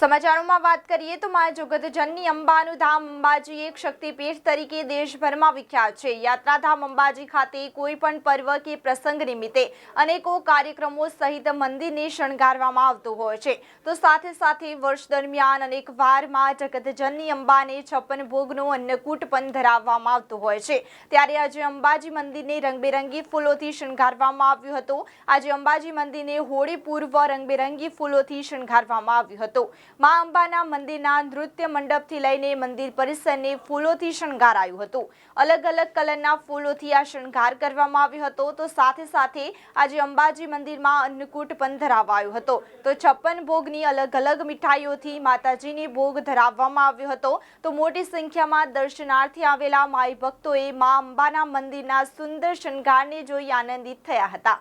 સમાચારોમાં વાત કરીએ તો મા જગતજનની અંબાનું ધામ અંબાજી એક શક્તિપીઠ તરીકે દેશભરમાં વિખ્યાત છે. યાત્રાધામ અંબાજી ખાતે કોઈ પણ પર્વ કે પ્રસંગ નિમિત્તે અનેકો કાર્યક્રમો સહિત મંદિરને શણગારવામાં આવતું હોય છે. તો સાથે સાથે વર્ષ દરમિયાન અનેક વાર મા જગતજનની અંબાને છપ્પન ભોગનો અન્નકૂટ પણ ધરાવવામાં આવતું હોય છે. ત્યારે આજે અંબાજી મંદિરને રંગબેરંગી ફૂલોથી શણગારવામાં આવ્યું હતું. આજે અંબાજી મંદિરને હોળી પૂર્વ રંગબેરંગી ફૂલોથી શણગારવામાં આવ્યું હતું. મા અંબાના મંદિરના નૃત્ય મંડપથી લઈને મંદિર પરિસરને ફૂલોથી શણગારાયું હતું. અલગ અલગ કલરના ફૂલોથી આ શણગાર કરવામાં આવ્યો હતો. તો સાથે સાથે આજે અંબાજી મંદિરમાં અન્નકૂટ પણ ધરાવાયો હતો. તો છપ્પન ભોગની અલગ અલગ મીઠાઈઓથી માતાજીને ભોગ ધરાવવામાં આવ્યો હતો. તો મોટી સંખ્યામાં દર્શનાર્થી આવેલા માઈ ભક્તોએ મા અંબાના મંદિરના સુંદર શણગારને જોઈ આનંદિત થયા હતા.